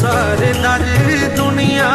ਸਾਰੇ ਦਰ ਦੁਨੀਆ